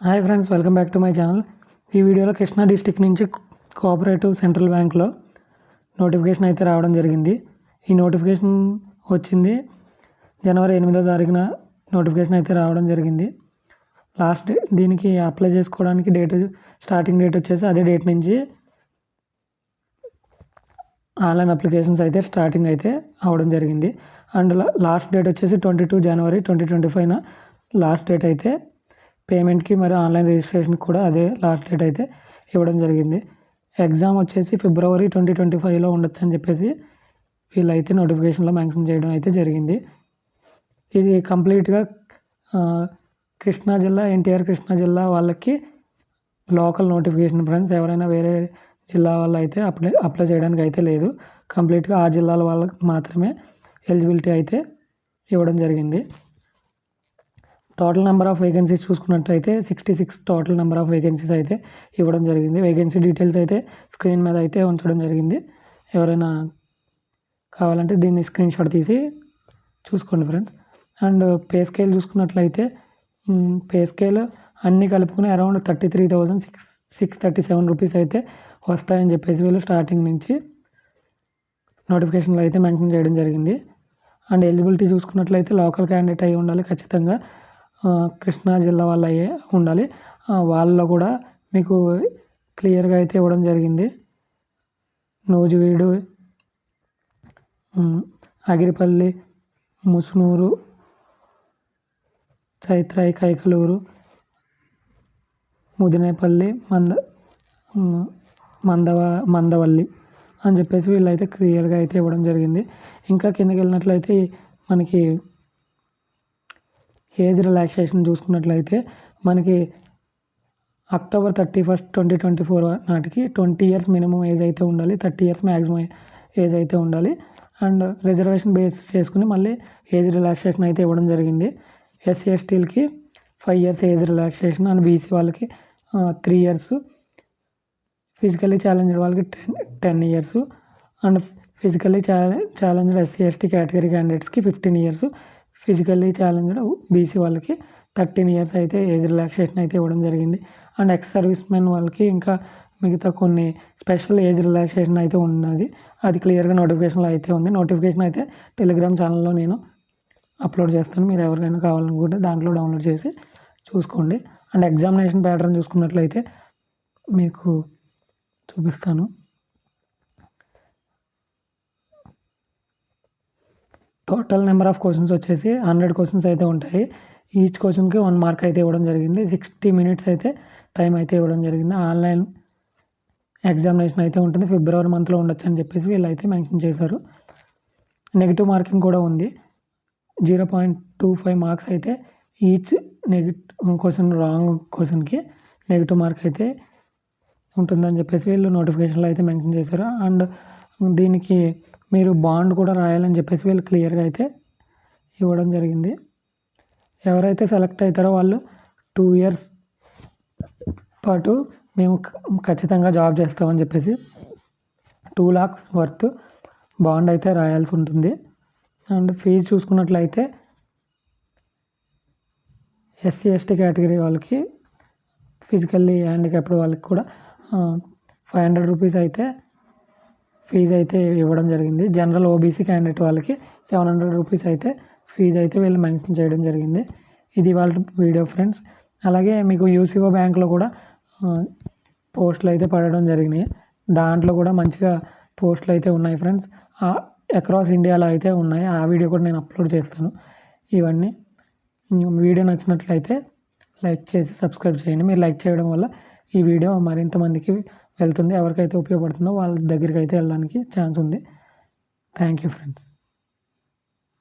Hi friends welcome back to my channel ఈ వీడియోలో Krishna district నుంచి కోఆపరేటివ్ సెంట్రల్ బ్యాంక్లో నోటిఫికేషన్ అయితే రావడం జరిగింది. ఈ నోటిఫికేషన్ వచ్చింది. జనవరి ఎనిమిదో తారీఖున నోటిఫికేషన్ అయితే రావడం జరిగింది. లాస్ట్ డే దీనికి అప్లై చేసుకోవడానికి డేట్ స్టార్టింగ్ డేట్ వచ్చేసి అదే డేట్ నుంచి ఆన్లైన్ అప్లికేషన్స్ అయితే స్టార్టింగ్ అయితే అవడం జరిగింది. అండ్ లాస్ట్ డేట్ వచ్చేసి twenty two January twenty twenty ఫైవ్న last date అయితే పేమెంట్కి మరియు ఆన్లైన్ రిజిస్ట్రేషన్ కూడా అదే లాస్ట్ డేట్ అయితే ఇవ్వడం జరిగింది. ఎగ్జామ్ వచ్చేసి ఫిబ్రవరి ట్వంటీ ట్వంటీ ఫైవ్లో ఉండొచ్చు అని చెప్పేసి వీళ్ళైతే నోటిఫికేషన్లో మెన్షన్ చేయడం అయితే జరిగింది. ఇది కంప్లీట్గా కృష్ణా జిల్లా ఎన్టీఆర్ కృష్ణా జిల్లా వాళ్ళకి లోకల్ నోటిఫికేషన్ ఫ్రెండ్స్ ఎవరైనా వేరే జిల్లా వాళ్ళు అయితే అప్లై అప్లై చేయడానికి అయితే లేదు. కంప్లీట్గా ఆ జిల్లాల వాళ్ళకి మాత్రమే ఎలిజిబిలిటీ అయితే ఇవ్వడం జరిగింది. టోటల్ నెంబర్ ఆఫ్ వేకెన్సీస్ చూసుకున్నట్టయితే sixty six total number of vacancies అయితే ఇవ్వడం జరిగింది. వేకెన్సీ డీటెయిల్స్ అయితే స్క్రీన్ మీద అయితే ఉంచడం జరిగింది. ఎవరైనా కావాలంటే దీన్ని స్క్రీన్ షాట్ తీసి చూసుకోండి ఫ్రెండ్స్ అండ్ పే స్కేల్ చూసుకున్నట్లయితే పే స్కేల్ అన్నీ కలుపుకుని around thirty three thousand six six thirty seven rupees అయితే వస్తాయని చెప్పేసి వీళ్ళు స్టార్టింగ్ నుంచి నోటిఫికేషన్లో అయితే మెన్షన్ చేయడం జరిగింది. అండ్ ఎలిజిబిలిటీ చూసుకున్నట్లయితే లోకల్ క్యాండిడేట్ అయి ఉండాలి ఖచ్చితంగా. కృష్ణా జిల్లా వాళ్ళు అయ్యే ఉండాలి. వాళ్ళలో కూడా మీకు క్లియర్గా అయితే ఇవ్వడం జరిగింది. నూజివీడు అగిరిపల్లి ముసునూరు చైత్రాయి కైకలూరు ముదినేపల్లి మంద మందవ మందవల్లి అని చెప్పేసి వీళ్ళైతే క్లియర్గా అయితే ఇవ్వడం జరిగింది. ఇంకా కిందకి వెళ్ళినట్లయితే మనకి ఏజ్ రిలాక్సేషన్ చూసుకున్నట్లయితే మనకి October thirty first twenty twenty four నాటికి ట్వంటీ ఇయర్స్ మినిమం ఏజ్ అయితే ఉండాలి. థర్టీ ఇయర్స్ మ్యాక్సిమం ఏజ్ అయితే ఉండాలి. అండ్ రిజర్వేషన్ బేస్ చేసుకుని మళ్ళీ ఏజ్ రిలాక్సేషన్ అయితే ఇవ్వడం జరిగింది. ఎస్సీ ఎస్టీలకి five years age relaxation and BC వాళ్ళకి త్రీ ఇయర్స్ ఫిజికల్లీ ఛాలెంజ్డ్ వాళ్ళకి ten ten years and physically challenged SC ST category క్యాండిడేట్స్కి fifteen years physically challenge BC వాళ్ళకి థర్టీన్ ఇయర్స్ అయితే ఏజ్ రిలాక్సేషన్ అయితే ఇవ్వడం జరిగింది. అండ్ ఎక్స్ సర్వీస్ మెన్ వాళ్ళకి ఇంకా మిగతా కొన్ని స్పెషల్ ఏజ్ రిలాక్సేషన్ అయితే ఉన్నది. అది క్లియర్గా నోటిఫికేషన్లో అయితే ఉంది. నోటిఫికేషన్ అయితే టెలిగ్రామ్ ఛానల్లో నేను అప్లోడ్ చేస్తాను. మీరు ఎవరికైనా కావాలనుకుంటే దాంట్లో డౌన్లోడ్ చేసి చూసుకోండి. అండ్ ఎగ్జామినేషన్ ప్యాటర్న్ చూసుకున్నట్లయితే మీకు చూపిస్తాను. టోటల్ నెంబర్ ఆఫ్ క్వశ్చన్స్ వచ్చేసి హండ్రెడ్ క్వశ్చన్స్ అయితే ఉంటాయి. ఈచ్ క్వశ్చన్కి వన్ మార్క్ అయితే ఇవ్వడం జరిగింది. సిక్స్టీ మినిట్స్ అయితే టైం అయితే ఇవ్వడం జరిగింది. ఆన్లైన్ ఎగ్జామినేషన్ అయితే ఉంటుంది. ఫిబ్రవరి మంత్లో ఉండొచ్చు అని చెప్పేసి వీళ్ళు అయితే మెన్షన్ చేశారు. నెగిటివ్ మార్కింగ్ కూడా ఉంది. Zero point two five marks అయితే ఈచ్ నెగిటివ్ క్వశ్చన్ రాంగ్ క్వశ్చన్కి నెగిటివ్ మార్క్ అయితే ఉంటుందని చెప్పేసి వీళ్ళు నోటిఫికేషన్లో అయితే మెన్షన్ చేశారు. అండ్ దీనికి మీరు బాండ్ కూడా రాయాలని చెప్పేసి వీళ్ళు క్లియర్గా అయితే ఇవ్వడం జరిగింది. ఎవరైతే సెలెక్ట్ అవుతారో వాళ్ళు టూ ఇయర్స్ పాటు మేము ఖచ్చితంగా జాబ్ చేస్తామని చెప్పేసి టూ లాక్స్ వర్త్ బాండ్ అయితే రాయాల్సి ఉంటుంది. అండ్ ఫీజు చూసుకున్నట్లయితే ఎస్సీ ఎస్టీ కేటగిరీ వాళ్ళకి ఫిజికల్లీ హ్యాండిక్యాప్డ్ వాళ్ళకి కూడా ఫైవ్ హండ్రెడ్ రూపీస్ అయితే ఫీజు అయితే ఇవ్వడం జరిగింది. జనరల్ ఓబీసీ క్యాండిడేట్ వాళ్ళకి సెవెన్ హండ్రెడ్ రూపీస్ అయితే ఫీజు అయితే వీళ్ళు మెన్షన్ చేయడం జరిగింది. ఇది వాళ్ళ వీడియో ఫ్రెండ్స్. అలాగే మీకు యూసీఓ బ్యాంక్లో కూడా పోస్టులు అయితే పడడం జరిగినాయి. దాంట్లో కూడా మంచిగా పోస్టులు అయితే ఉన్నాయి ఫ్రెండ్స్. అక్రాస్ ఇండియాలో అయితే ఉన్నాయి. ఆ వీడియో కూడా నేను అప్లోడ్ చేస్తాను. ఇవన్నీ. వీడియో నచ్చినట్లయితే లైక్ చేసి సబ్స్క్రైబ్ చేయండి. మీరు లైక్ చేయడం వల్ల ఈ వీడియో మరింత మందికి వెళ్తుంది ఎవరికైతే ఉపయోగపడుతుందో వాళ్ళ దగ్గరికి అయితే వెళ్ళడానికి ఛాన్స్ ఉంది. Thank you friends